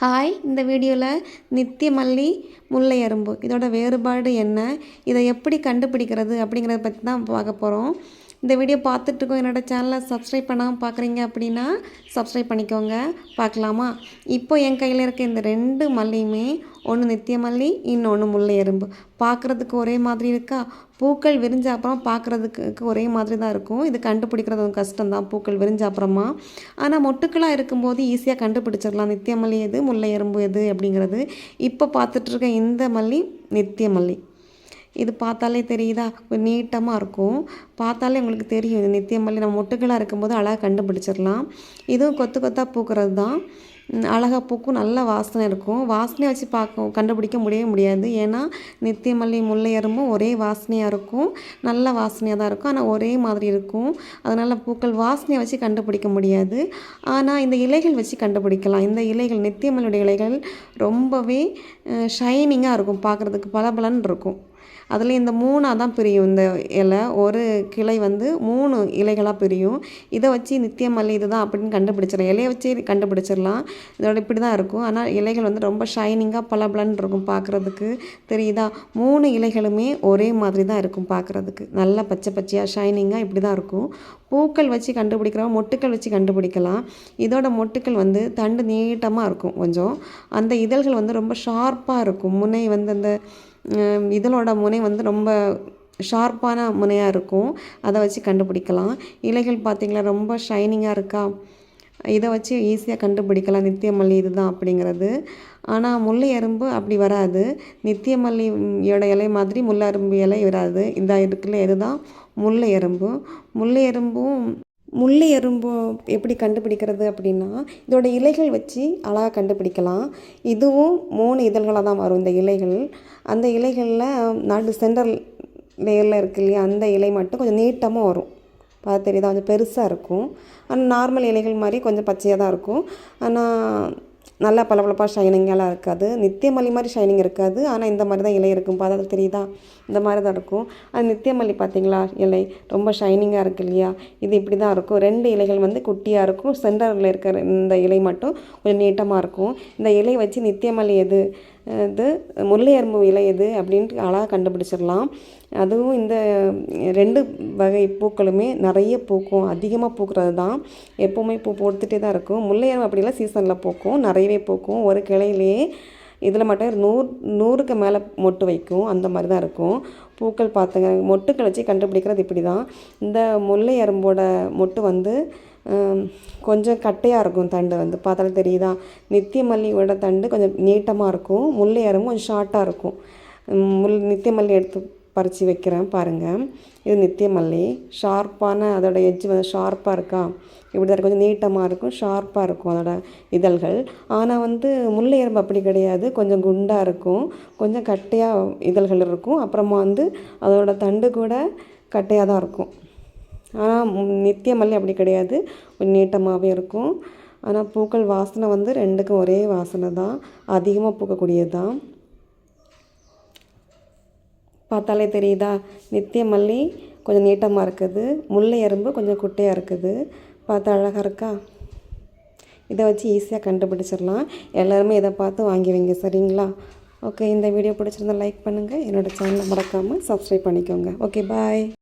Hi இந்த வீடியோவில் நித்திய மல்லி முல்லை அரும்பு. இதோட வேறுபாடு என்ன? இதை எப்படி கண்டுபிடிக்கிறது அப்படிங்கிறத பற்றி தான் பார்க்க போகிறோம் இந்த வீடியோ பார்த்துட்ருக்கோம். என்னோடய சேனலை சப்ஸ்கிரைப் பண்ணாமல் பார்க்குறீங்க அப்படின்னா சப்ஸ்கிரைப் பண்ணிக்கோங்க. பார்க்கலாமா? இப்போ என் கையில் இருக்க இந்த ரெண்டு மல்லியுமே ஒன்று நித்திய மல்லி இன்னொன்று முல்லை எறும்பு. பார்க்குறதுக்கு ஒரே மாதிரி இருக்கா? பூக்கள் விரிஞ்ச அப்புறம் பார்க்குறதுக்கு ஒரே மாதிரி தான் இருக்கும். இது கண்டுபிடிக்கிறது கஷ்டம் கஷ்டம்தான். பூக்கள் விரிஞ்ச அப்புறமா. ஆனால் மொட்டுக்களாக இருக்கும்போது ஈஸியாக கண்டுபிடிச்சிடலாம். நித்திய மல்லி எது முல்லை எறும்பு எது அப்படிங்கிறது. இப்போ பார்த்துட்ருக்க இந்த மல்லி நித்திய மல்லி. இது பார்த்தாலே தெரியுதா? நீட்டமாக இருக்கும். பார்த்தாலே உங்களுக்கு தெரியும். இது நித்தியமல்லி நம்ம மொட்டுக்களாக இருக்கும்போது அழகாக கண்டுபிடிச்சிடலாம். இதுவும் கொத்து கொத்தாக பூக்கிறது தான். அழகாக பூக்கும். நல்ல வாசனை இருக்கும். வாசனையை வச்சு பார்க்க கண்டுபிடிக்க முடியவே முடியாது. ஏன்னா நித்தியமல்லி முல்லை எறும்பும் ஒரே வாசனையாக இருக்கும். நல்ல வாசனையாக தான் இருக்கும். ஆனால் ஒரே மாதிரி இருக்கும். அதனால் பூக்கள் வாசனையை வச்சு கண்டுபிடிக்க முடியாது. ஆனால் இந்த இலைகள் வச்சு கண்டுபிடிக்கலாம். இந்த இலைகள் நித்தியமல்லியுடைய இலைகள் ரொம்பவே ஷைனிங்காக இருக்கும். பார்க்குறதுக்கு பளபளன்னு இருக்கும். அதில் இந்த மூணாக தான் பிரியும். இந்த இலை ஒரு கிளை வந்து மூணு இலைகளாக பிரியும். இதை வச்சு நித்திய மல்லி இது தான் அப்படின்னு கண்டுபிடிச்சிடலாம். இலையை வச்சு கண்டுபிடிச்சிடலாம். இதோட இப்படி தான் இருக்கும். ஆனால் இலைகள் வந்து ரொம்ப ஷைனிங்காக பளபளன்னு இருக்கும் பார்க்குறதுக்கு. தெரியுதா? மூணு இலைகளுமே ஒரே மாதிரி தான் இருக்கும் பார்க்குறதுக்கு. நல்லா பச்சை பச்சையாக ஷைனிங்காக இப்படி தான் இருக்கும். பூக்கள் வச்சு கண்டுபிடிக்கிறோம் மொட்டுக்கள் வச்சு கண்டுபிடிக்கலாம். இதோட மொட்டுக்கள் வந்து தண்டு நீட்டமாக இருக்கும் கொஞ்சம். அந்த இதழ்கள் வந்து ரொம்ப ஷார்ப்பாக இருக்கும். முனை வந்து அந்த இதழோட முனை வந்து ரொம்ப ஷார்ப்பான முனையாக இருக்கும். அதை வச்சு கண்டுபிடிக்கலாம். இலைகள் பார்த்திங்களா ரொம்ப ஷைனிங்காக இருக்கா? இதை வச்சு ஈஸியாக கண்டுபிடிக்கலாம். நித்தியமல்லி இதுதான் அப்படிங்கிறது. ஆனால் முல்லை எறும்பு அப்படி வராது. நித்தியமல்லியோட இலை மாதிரி முல்லை எறும்பு இலை வராது. இந்த இருக்குல்ல இதுதான் முல்லை எறும்பு முல்லை எறும்பும் முள்ளி எறும்பு எப்படி கண்டுபிடிக்கிறது அப்படின்னா இதோட இலைகள் வச்சு அழகாக கண்டுபிடிக்கலாம். இதுவும் மூணு இதழ்களாக தான் வரும் இந்த இலைகள். அந்த இலைகளில் நடு சென்ட்ரல் லேயரில் இருக்கு இல்லையா அந்த இலை மட்டும் கொஞ்சம் நீட்டமாக வரும். பார்த்து தெரியுதா? கொஞ்சம் பெருசாக இருக்கும். ஆனால் நார்மல் இலைகள் மாதிரி கொஞ்சம் பச்சையாக தான் இருக்கும். ஆனால் நல்லா பளபளப்பாக ஷைனிங்கெல்லாம் இருக்காது. நித்தியமல்லி மாதிரி ஷைனிங் இருக்காது. ஆனால் இந்த மாதிரி தான் இலை இருக்கும். பார்த்தா தெரியுதா? இந்த மாதிரி தான் இருக்கும். அது நித்தியமல்லி பார்த்தீங்களா இலை. ரொம்ப ஷைனிங்காக இருக்குது இல்லையா? இது இப்படி தான் இருக்கும். ரெண்டு இலைகள் வந்து குட்டியாக இருக்கும். சென்டரில் இருக்கிற இந்த இலை மட்டும் கொஞ்சம் நீட்டமாக இருக்கும். இந்த இலை வச்சு நித்தியமல்லி எது? இது முல்லை அரும்பு இலை எது அப்படின்ட்டு அழகாக கண்டுபிடிச்சிடலாம். அதுவும் இந்த ரெண்டு வகை பூக்களுமே நிறைய பூக்கும். அதிகமாக பூக்கிறது தான் எப்போவுமே பூ போட்டுகிட்டே தான் இருக்கும். முல்லை அரும்பு அப்படிலாம் சீசனில் பூக்கும். நிறையவே பூக்கும். ஒரு கிளையிலேயே இதில் மட்டும் நூறு நூறுக்கு மேலே மொட்டு வைக்கும். அந்த மாதிரி தான் இருக்கும். பூக்கள் பார்த்துங்க மொட்டுக்கள் வச்சு கண்டுபிடிக்கிறது இப்படி தான் இந்த முல்லை அரும்போட மொட்டு வந்து கொஞ்சம் கட்டையாக இருக்கும் தண்டு வந்து. பார்த்தாலும் தெரியுதா? நித்திய மல்லியோட தண்டு கொஞ்சம் நீட்டமாக இருக்கும். முல்லை அரும்பு கொஞ்சம் ஷார்ட்டாக இருக்கும். முல் நித்திய மல்லி எடுத்து பறித்து வைக்கிறேன் பாருங்கள் இது நித்திய மல்லி. ஷார்ப்பான அதோட எஜ்ஜு வந்து ஷார்ப்பாக இருக்கா? இப்படி தான் கொஞ்சம் நீட்டமாக இருக்கும் ஷார்ப்பாக இருக்கும் அதோட இதழ்கள். ஆனால் வந்து முல்லை எறும்பு அப்படி கிடையாது. கொஞ்சம் குண்டாக இருக்கும். கொஞ்சம் கட்டையாக இதழ்கள் இருக்கும். அப்புறமா வந்து அதோட தண்டு கூட கட்டையாக தான் இருக்கும். ஆனால் நித்திய மல்லி அப்படி கிடையாது. கொஞ்சம் நீட்டமாகவே இருக்கும். ஆனால் பூக்கள் வாசனை வந்து ரெண்டுக்கும் ஒரே வாசனை தான். அதிகமாக பூக்கக்கூடியது தான் பார்த்தாலே தெரியுதா? நித்திய மல்லி கொஞ்சம் நீட்டமாக இருக்குது. முல்லை எறும்பு கொஞ்சம் குட்டையாக இருக்குது. பார்த்தா அழகாக இருக்கா? இதை வச்சு ஈஸியாக கண்டுபிடிச்சிடலாம். எல்லாருமே இதை பார்த்து வாங்கி வைங்க சரிங்களா? ஓகே இந்த வீடியோ பிடிச்சிருந்தா லைக் பண்ணுங்கள் என்னோடய சேனலை மறக்காமல் சப்ஸ்கிரைப் பண்ணிக்கோங்க. Okay bye